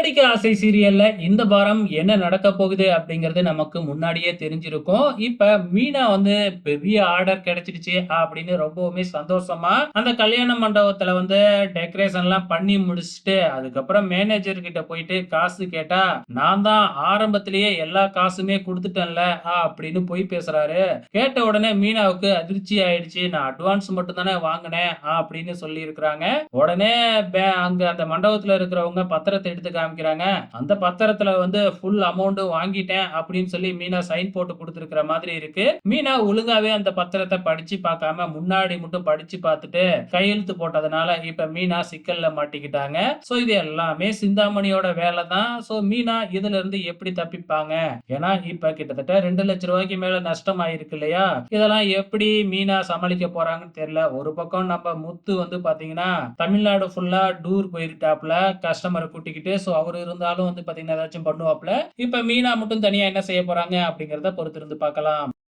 காதலடிக்க ஆசை சீரியல்ல இந்த வாரம் என்ன நடக்க போகுது அப்படிங்கிறது நமக்கு முன்னாடியே தெரிஞ்சிருக்கும். இப்ப மீனா வந்து பெரிய ஆர்டர் கிடைச்சிடுச்சு அப்படின்னு ரொம்பவுமே சந்தோஷமா அந்த கல்யாண மண்டபத்துல வந்து டெக்கரேஷன்லாம் பண்ணி முடிச்சுட்டு, அதுக்கப்புறம் மேனேஜர் கிட்ட போயிட்டு காசு கேட்டா, "நான் தான் ஆரம்பத்திலேயே எல்லா காசுமே குடுத்துட்டேன்ல" அப்படின்னு போய் பேசுறாரு. கேட்ட உடனே மீனாவுக்கு அதிர்ச்சி ஆயிடுச்சு. "நான் அட்வான்ஸ் மட்டும் தானே வாங்குனேன்" அப்படின்னு சொல்லியிருக்கிறாங்க. உடனே பே அங்க அந்த மண்டபத்துல இருக்கிறவங்க பத்திரத்தை எடுத்துக்காம காமிக்கிறாங்க. அந்த பத்திரத்துல வந்து ஃபுல் அமௌண்ட் வாங்கிட்டேன் அப்படின்னு சொல்லி மீனா சைன் போட்டு கொடுத்துருக்கிற மாதிரி இருக்கு. மீனா ஒழுங்காவே அந்த பத்திரத்தை படிச்சு பார்க்காம முன்னாடி மட்டும் படிச்சு பார்த்துட்டு கையெழுத்து போட்டதுனால இப்ப மீனா சிக்கல்ல மாட்டிக்கிட்டாங்க. சோ இது எல்லாமே சிந்தாமணியோட வேலை தான். சோ மீனா இதுல இருந்து எப்படி தப்பிப்பாங்க? ஏன்னா இப்ப கிட்டத்தட்ட 2,00,000 ரூபாய்க்கு மேல நஷ்டம் ஆயிருக்கு இல்லையா? இதெல்லாம் எப்படி மீனா சமாளிக்க போறாங்கன்னு தெரியல. ஒரு பக்கம் நம்ம முத்து வந்து பாத்தீங்கன்னா தமிழ்நாடு ஃபுல்லா டூர் போயிருக்காப்ல கஸ்டமரை கூட்டிக்கிட்டு. சோ அவர் இருந்தாலும் வந்து பாத்தீங்கன்னா ஏதாச்சும் பண்ணுவாப்ல. இப்ப மீனா மட்டும் தனியா என்ன செய்ய போறாங்க அப்படிங்கறத பொறுத்திருந்து பார்க்கலாம்.